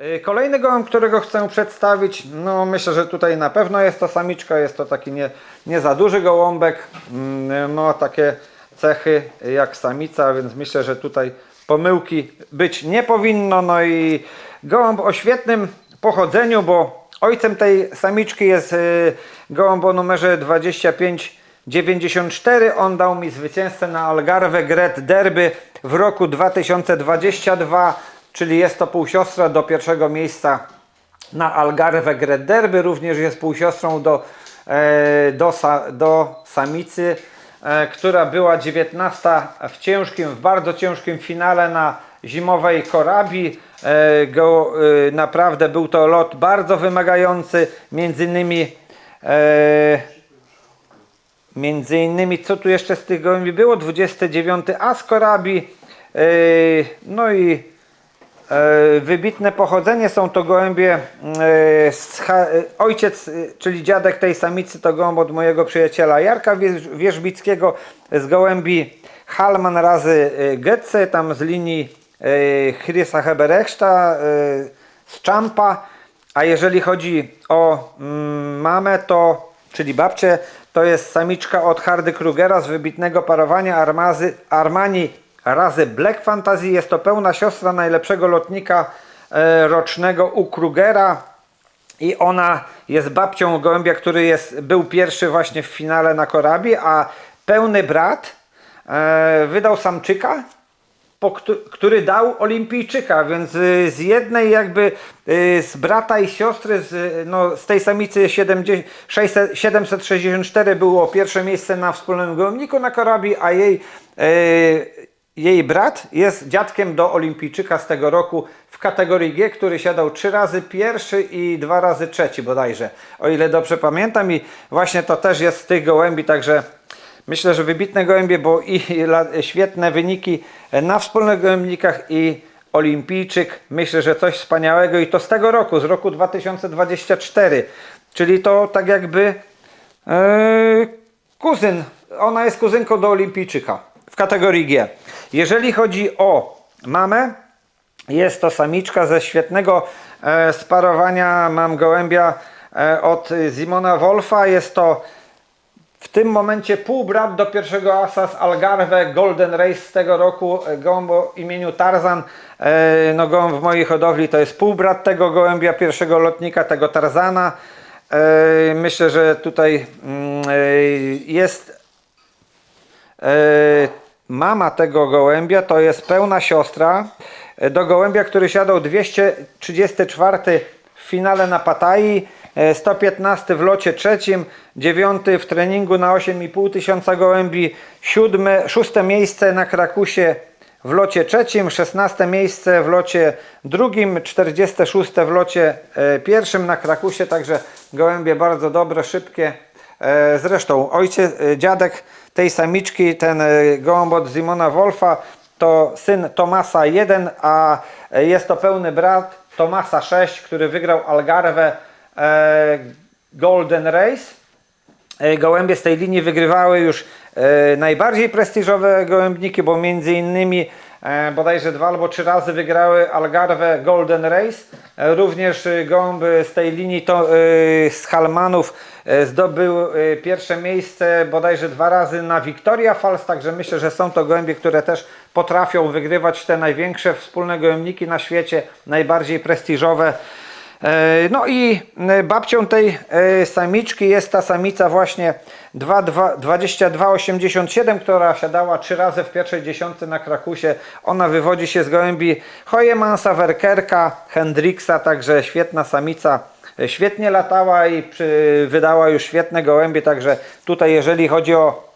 Y, Kolejny gołąb, którego chcę przedstawić, no myślę, że tutaj na pewno jest to samiczka, jest to taki nie, nie za duży gołąbek, Mm, no takie cechy jak samica, więc myślę, że tutaj pomyłki być nie powinno, no i gołąb o świetnym pochodzeniu, bo ojcem tej samiczki jest y, gołąb o numerze 2594, on dał mi zwycięzcę na Algarve Gret Derby w roku 2022, czyli jest to półsiostra do pierwszego miejsca na Algarve Gret Derby, również jest półsiostrą do, e, do, do samicy, e, która była 19 w ciężkim, w bardzo ciężkim finale na zimowej Korabi. E, go, naprawdę był to lot bardzo wymagający, między innymi Między innymi, co tu jeszcze z tych gołębi było? 29 As Korabi. Yy, no i wybitne pochodzenie są to gołębie. e, z cha- e, ojciec, e, czyli dziadek tej samicy, to gołąb od mojego przyjaciela Jarka Wierz- Wierzbickiego z gołębi Halman razy e, Getze, tam z linii e, Chrisa Heberechta e, z Champa. A jeżeli chodzi o mm, mamę, to czyli babcię, to jest samiczka od Hardy Krugera z wybitnego parowania Armazy, Armani razy Black Fantasy. Jest to pełna siostra najlepszego lotnika e, rocznego u Krugera. I ona jest babcią gołębia, który jest, był pierwszy właśnie w finale na Korabi, a pełny brat e, wydał samczyka, który dał olimpijczyka, więc y, z jednej jakby z brata i siostry z, no, z tej samicy 70, 600, 764 było pierwsze miejsce na wspólnym gołębniku na Korabi, a jej, jej brat jest dziadkiem do olimpijczyka z tego roku w kategorii G, który siadał trzy razy pierwszy i dwa razy trzeci bodajże, o ile dobrze pamiętam i właśnie to też jest z tych gołębi, także Myślę, że wybitne gołębie, bo i świetne wyniki na wspólnych gołębnikach i olimpijczyk. Myślę, że coś wspaniałego i to z tego roku, z roku 2024. Czyli to tak jakby e, kuzyn, ona jest kuzynką do olimpijczyka kategorii G. Jeżeli chodzi o mamę, jest to samiczka ze świetnego e, sparowania. Mam gołębia e, od Simona Wolfa. Jest to w tym momencie półbrat do pierwszego asa z Algarve Golden Race z tego roku, e, gołąb o imieniu Tarzan. No gołąb w mojej hodowli to jest półbrat tego gołębia, pierwszego lotnika, tego Tarzana. Myślę, że tutaj mm, jest mama tego gołębia to jest pełna siostra e, do gołębia, który siadał 234 w finale na Patai, e, 115 w locie trzecim, 9 w treningu na 8,5 tysiąca gołębi, 7, 6 miejsce na Krakusie w locie trzecim, 16 miejsce w locie drugim, 46 w locie e, pierwszym na Krakusie, także gołębie bardzo dobre, szybkie. E, Zresztą ojciec, e, dziadek tej samiczki, ten e, gołąb od Simona Wolfa, to syn Tomasa 1, a e, jest to pełny brat Tomasa 6, który wygrał Algarve e, Golden Race. Gołębie z tej linii wygrywały już najbardziej prestiżowe gołębniki, bo między innymi bodajże dwa albo trzy razy wygrały Algarve Golden Race. E, również e, gołąb z tej linii to, e, z Halmanów e, zdobył e, pierwsze miejsce bodajże dwa razy na Victoria Falls, także myślę, że są to gołębie, które też potrafią wygrywać te największe wspólne gołębniki na świecie, najbardziej prestiżowe. E, No i e, babcią tej e, samiczki jest ta samica właśnie 2287, która siadała trzy razy w pierwszej dziesiątce na Krakusie. Ona wywodzi się z gołębi Hojemansa, Werkerka, Hendriksa, także świetna samica. Świetnie latała i przy, wydała już świetne gołębie, także tutaj jeżeli chodzi o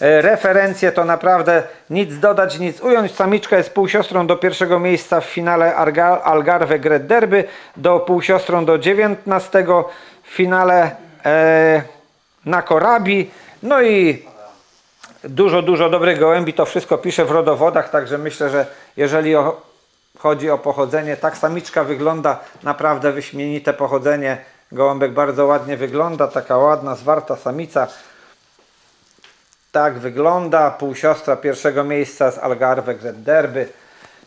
referencje to naprawdę nic dodać, nic ująć. Samiczka jest półsiostrą do pierwszego miejsca w finale Algarve Gret Derby, do półsiostrą do 19 w finale e, na Korabi. No i dużo, dużo dobrych gołębi, to wszystko pisze w rodowodach, także myślę, że jeżeli o, chodzi o pochodzenie, tak samiczka wygląda, naprawdę wyśmienite pochodzenie. Gołąbek bardzo ładnie wygląda, taka ładna, zwarta samica. Tak wygląda półsiostra pierwszego miejsca z Algarve Gret Derby.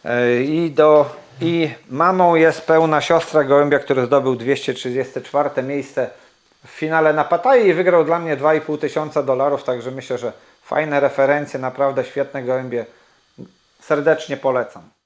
E, I do I mamą jest pełna siostra gołębia, który zdobył 234 miejsce w finale na Pattaji i wygrał dla mnie 2,5 tysiąca dolarów, także myślę, że fajne referencje, naprawdę świetne gołębie. Serdecznie polecam.